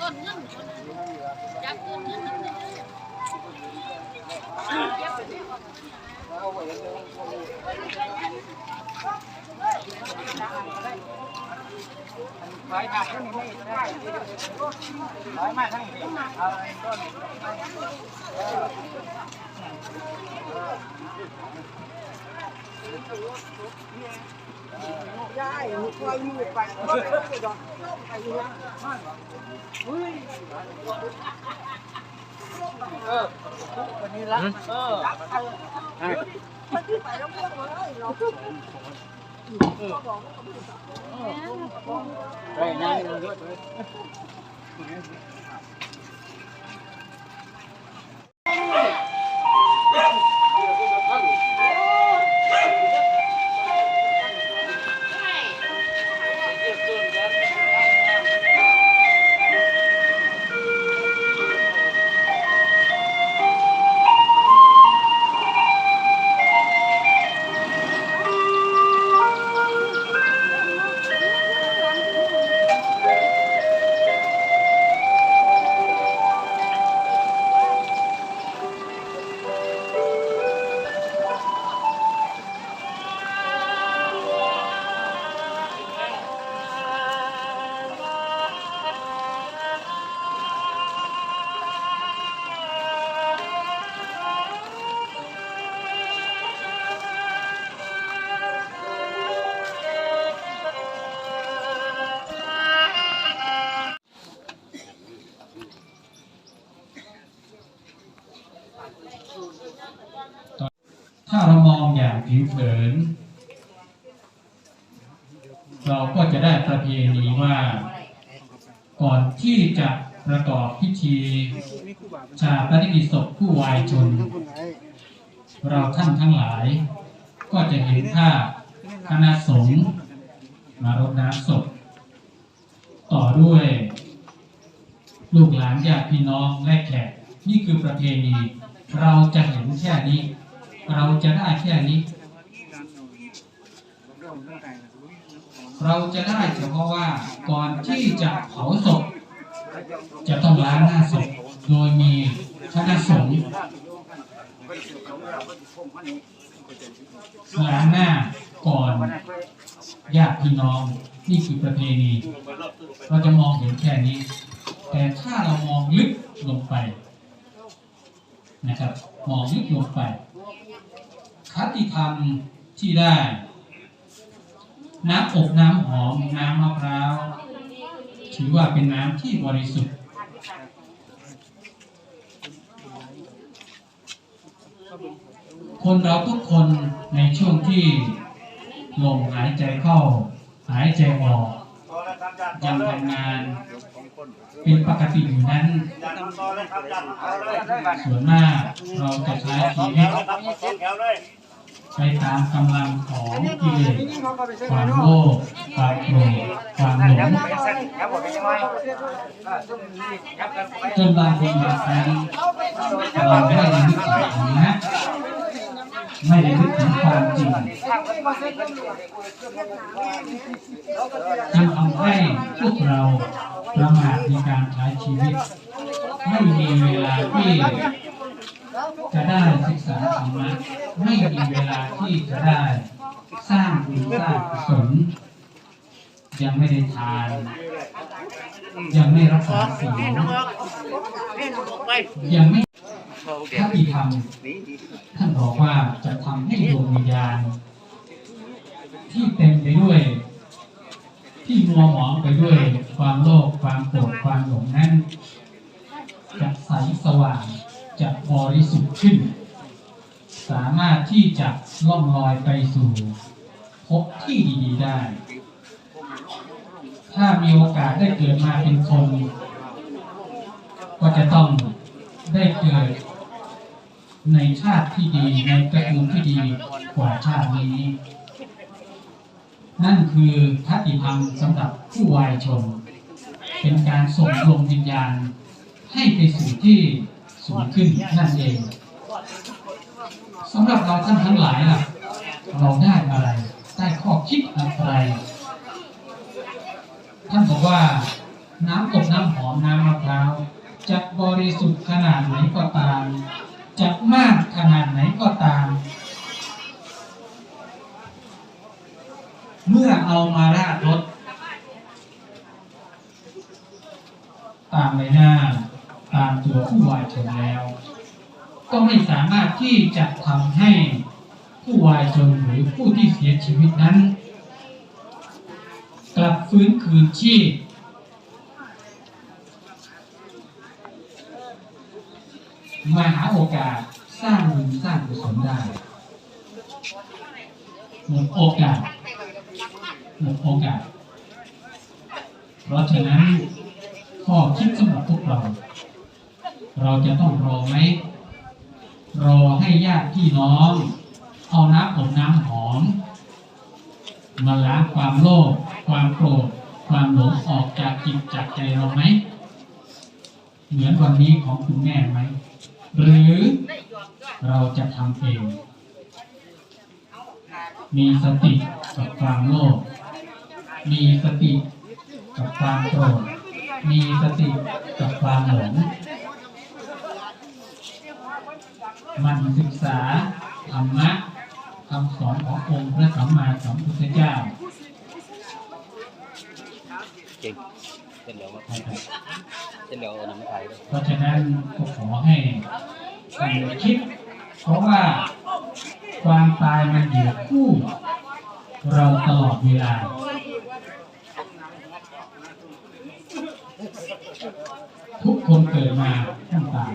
ต้นเงินคนนั้นจับต้นเงินนั่นเลยถอยมาทั้งนี้ได้ถอยมาทั้งนี้เอาต้น เออวันนี้ละเออไปนั่ง ด้วย ถ้าเรามองอย่างผิวเผิน เราก็จะได้ประเพณีว่า ก่อนที่จะประกอบพิธี ชาปนกิจศพผู้วายชน เราท่านทั้งหลาย ก็จะเห็นภาพคณะสงฆ์มารดน้ำศพ ต่อด้วย ลูกหลานญาติพี่น้องและแขกนี่คือประเพณี เราจะเห็นแค่นี้ เราจะได้แค่นี้ เราจะได้เฉพาะว่าก่อนที่จะเผาศพ จะต้องล้างหน้าศพโดยมีคณะสงฆ์ล้างหน้าก่อนญาติพี่น้องนี่คือประเพณี เราจะมองเห็นแค่นี้ แต่ถ้าเรามองลึกลงไป นะครับมองลึกลงไปคติธรรมที่ได้ น้ำอบน้ำหอมน้ำมะพร้าวถือว่าเป็นน้ำที่บริสุทธิ์คนเราทุกคนในช่วงที่ลมหายใจเข้า หายใจออกยังทำงาน เป็นปกติอยู่นั้น ส่วนมากเราจะใช้ชีวิตไปตามกำลังของกิเลสความโลภความโกรธความหลงครับผมเป็นยังไงครับกันไปจนบางคนบางครั้งเราไม่ได้นึกถึงธรรมะไม่ได้นึกถึงความจริงจึงทำให้พวกเรา ประมาทในการใช้ชีวิต ไม่มีเวลาที่จะได้ศึกษาธรรมะไม่มีเวลาที่จะได้สร้างบุญสร้างกุศลยังไม่ได้ทาน ยังไม่รักษาศีลยังไม่ถ้ามีธรรมท่านบอกว่าจะทำให้ดวงวิญญาณ ที่เต็มไปด้วย ที่มัวหมองไปด้วยความโลภความโกรธความหลงนั้นจะใสสว่างจะบริสุทธิ์ขึ้น สามารถที่จะล่องลอยไปสู่ภพที่ดีๆได้ ถ้ามีโอกาสได้เกิดมาเป็นคน ก็จะต้องได้เกิดในชาติที่ดีในตระกูลที่ดีกว่าชาตินี้ นั่นคือคติธรรมสำหรับผู้วายชน เป็นการส่งดวงวิญญาณ ให้ไปสู่ที่สูงขึ้นนั่นเองสำหรับเราท่านทั้งหลายล่ะ เราได้อะไรได้ข้อคิดอะไร ท่านบอกว่าน้ำตกน้ำหอมน้ำมะพร้าวจะบริสุทธิ์ขนาดไหนก็ตามจะมากขนาดไหนก็ตาม เมื่อเอามาราดรถตามใบหน้า ตามตัวผู้วายชนแล้ว ก็ไม่สามารถที่จะทำให้ผู้วายชนหรือผู้ที่เสียชีวิตนั้น กลับฟื้นคืนชีพมาหาโอกาสสร้างบุญสร้างกุศลได้หมดโอกาส หมดโอกาส เพราะฉะนั้นข้อคิดสำหรับพวกเรา เราจะต้องรอไหม รอให้ญาติพี่น้อง เอาน้ำอบน้ำหอม มาล้างความโลภความโกรธความหลงออกจากจิตจากใจเราไหม เหมือนวันนี้ของคุณแม่ไหม หรือเราจะทำเอง มีสติกับความโลภ มีสติกับความโกรธมีสติกับความหลงมันศึกษาธรรมะคำสอนขององค์พระสัมมาสัมพุทธเจ้าจริงเส้นเหลืองมานะครับเส้นเหลืองเอาน้ำมาไทยด้วยเพราะฉะนั้นก็ขอให้ท่านคิด เพราะว่าความตายมันอยู่คู่ เราตลอดเวลา ทุกคนเกิดมาต้องตาย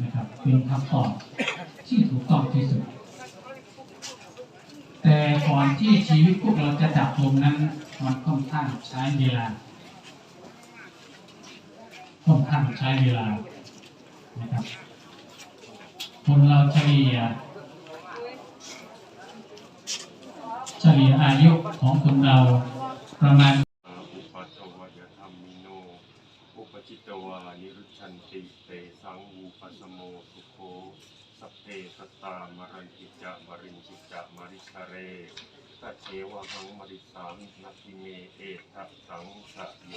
นะครับเป็นคำตอบที่ถูกต้องที่สุด แต่ก่อนที่ชีวิตพวกเราจะดับลงนั้น มันค่อนข้างใช้เวลาค่อนข้างใช้เวลานะครับคนเราเฉลี่ยเฉ ลี่ยอายุของคนเราประมาณอุปัตวายธรรมิโน อุปจิตวานิรุชันติเตสังวูปัสโมสุโคสัพเพสตามรันติจะมรินจิจะมาริสเรตเทวะหังมริสามนัติเมเอตสังสะโย